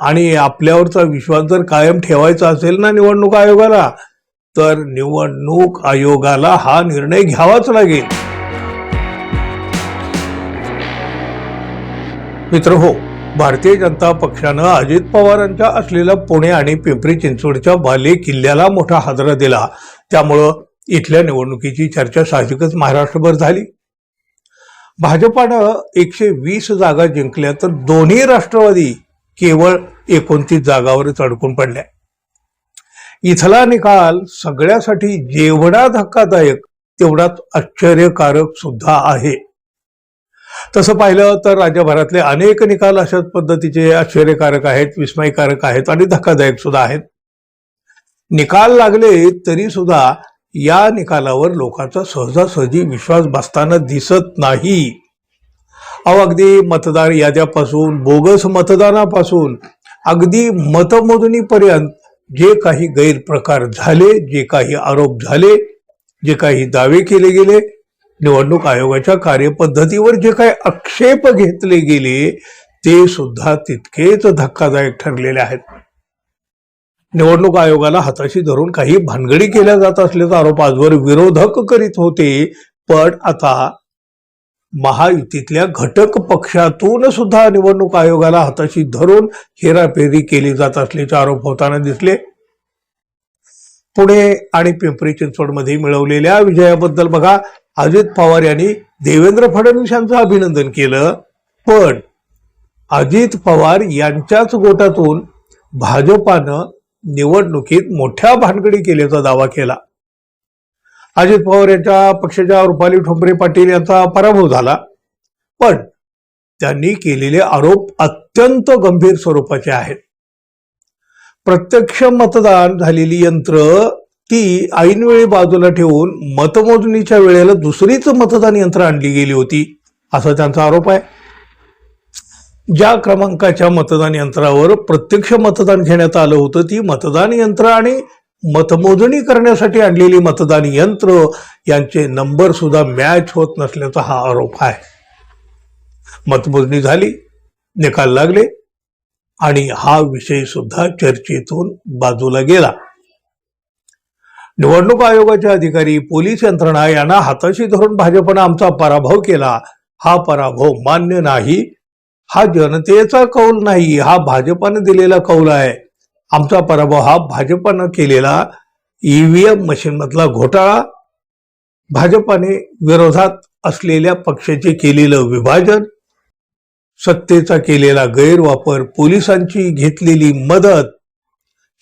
आणि आपल्यावरचा विश्वास जर कायम ठेवायचा असेल ना निवडणूक आयोगाला तर निवडणूक आयोगाला हा निर्णय घ्यावाच लागेल. मित्र हो भारतीय जनता पक्षानं अजित पवारांच्या असलेल्या पुणे आणि पिंपरी चिंचवडच्या बाले किल्ल्याला मोठा हादरा दिला. त्यामुळं इथल्या निवडणुकीची चर्चा साहजिकच महाराष्ट्रभर झाली. भाजपानं एकशे वीस जागा जिंकल्या तर दोन्ही राष्ट्रवादी केवळ एकोणतीस जागावरच अडकून पडल्या. इथला निकाल सगळ्यासाठी जेवढा धक्कादायक तेवढाच आश्चर्यकारक सुद्धा आहे. तसं पाहिलं तर राज्यभरातले अनेक निकाल अशाच पद्धतीचे आश्चर्यकारक आहेत विस्मयकारक आहेत आणि धक्कादायक सुद्धा आहेत. निकाल लागले तरी सुद्धा या निकालावर लोकांचा सहजासहजी विश्वास बसताना दिसत नाही. अहो अगदी मतदार याद्यापासून बोगस मतदानापासून अगदी मतमोजणीपर्यंत जे काही गैरप्रकार झाले जे काही आरोप झाले जे काही दावे केले गेले निवडणूक आयोगाच्या कार्यपद्धतीवर जे काही आक्षेप घेतले गेले ते सुद्धा तितकेच धक्कादायक ठरलेले आहेत. निवडणूक आयोगाला हाताशी धरून काही भानगडी केल्या जात असल्याचा आरोप आजवर विरोधक करीत होते पण आता महायुतीतल्या घटक पक्षातून सुद्धा निवडणूक आयोगाला हाताशी धरून हेराफेरी केली जात असल्याचे आरोप होताना दिसले. पुणे आणि पिंपरी चिंचवडमध्ये मिळवलेल्या विजयाबद्दल बघा. अजित पवार यांनी देवेंद्र फडणवीस यांचं अभिनंदन केलं. पण अजित पवार यांच्याच गोटातून भाजपानं निवडणुकीत मोठ्या भानगडी केल्याचा दावा केला. अजित पवार यांच्या पक्षाच्या रुपाली ठोंबरे पाटील यांचा पराभव झाला. पण त्यांनी केलेले आरोप अत्यंत गंभीर स्वरूपाचे आहेत. प्रत्यक्ष मतदान झालेली यंत्र ती ऐनवेळी बाजूला ठेवून मतमोजणीच्या वेळेला दुसरीच मतदान यंत्र आणली गेली होती असा त्यांचा आरोप आहे. ज्या क्रमांकाच्या मतदान यंत्रावर प्रत्यक्ष मतदान घेण्यात आलं होतं ती मतदान यंत्र आणि मतमोजणी करण्यासाठी आणलेली मतदान यंत्र यांचे नंबर सुद्धा मॅच होत नसल्याचा हा आरोप आहे. मतमोजणी झाली निकाल लागले आणि हा विषय सुद्धा चर्चेतून बाजूला गेला. निवडणूक आयोगाचे अधिकारी पोलीस यंत्रणा यांना हाताशी धरून भाजपनं आमचा पराभव केला. हा पराभव मान्य नाही. हा जनतेचा कौल नाही. हा भाजपानं दिलेला कौल आहे. आमचा पराभव हा भाजपानं केलेला ईव्हीएम मशीनमधला घोटाळा. भाजपाने विरोधात असलेल्या पक्षाचे केलेलं विभाजन सत्तेचा केलेला गैरवापर पोलिसांची घेतलेली मदत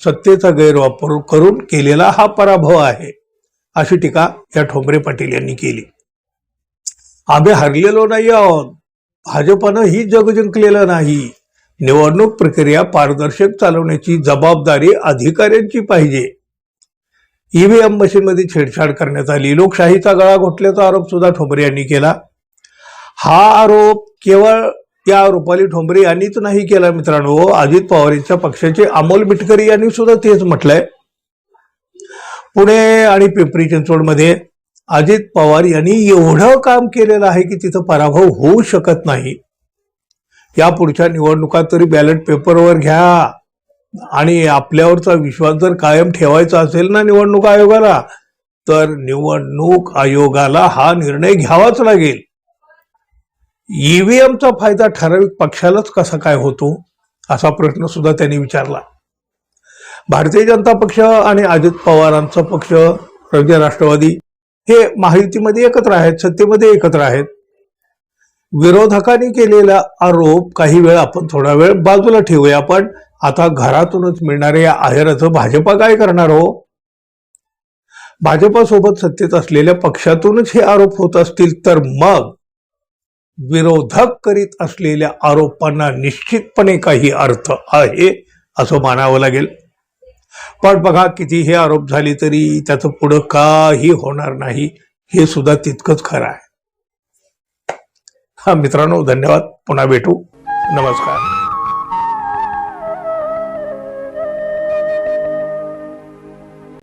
सत्तेचा गैरवापर करून केलेला हा पराभव आहे अशी टीका या ठोंबरे पाटील यांनी केली. आम्ही हरलेलो नाही आहोत. भाजपानं ही जग जिंकलेलं नाही. निवडणूक प्रक्रिया पारदर्शक चालवण्याची जबाबदारी अधिकाऱ्यांची पाहिजे. ईव्हीएम मशीनमध्ये छेडछाड करण्यात आली. लोकशाहीचा गळा घोटल्याचा आरोप सुद्धा ठोंबरे यांनी केला. हा आरोप केवळ या रुपाली ठोंबरे यांनीच नाही केला मित्रांनो. अजित पवार यांच्या पक्षाचे अमोल मिटकरी यांनी सुद्धा तेच म्हटलंय. पुणे आणि पिंपरी चिंचवडमध्ये अजित पवार यांनी एवढं काम केलेलं आहे की तिथं पराभव होऊ शकत नाही. या पुढच्या निवडणुका तरी बॅलेट पेपरवर घ्या. आणि आपल्यावरचा विश्वास जर कायम ठेवायचा असेल ना निवडणूक आयोगाला तर निवडणूक आयोगाला हा निर्णय घ्यावाच लागेल. ईव्हीएमचा फायदा ठराविक पक्षालाच कसा काय होतो असा प्रश्न सुद्धा त्यांनी विचारला. भारतीय जनता पक्ष आणि अजित पवारांचा पक्ष राष्ट्रवादी हे महायुतीमध्ये एकत्र आहेत सत्तेमध्ये एकत्र आहेत. विरोधकांनी केलेला आरोप काही वेळ आपण थोडा वेळ बाजूला ठेवूया पण आता घरातूनच मिळणाऱ्या या आहेराचं भाजपा काय करणार हो? भाजपासोबत सत्तेत असलेल्या पक्षातूनच हे आरोप होत असतील तर मग विरोधक करीत असलेल्या आरोपांना निश्चितपणे काही अर्थ आहे असं मानावं लागेल. पण बघा किती हे आरोप झाले तरी त्याचं पुढं काही होणार नाही हे सुद्धा तितकंच खरं आहे. हा मित्रांनो धन्यवाद. पुन्हा भेटू. नमस्कार.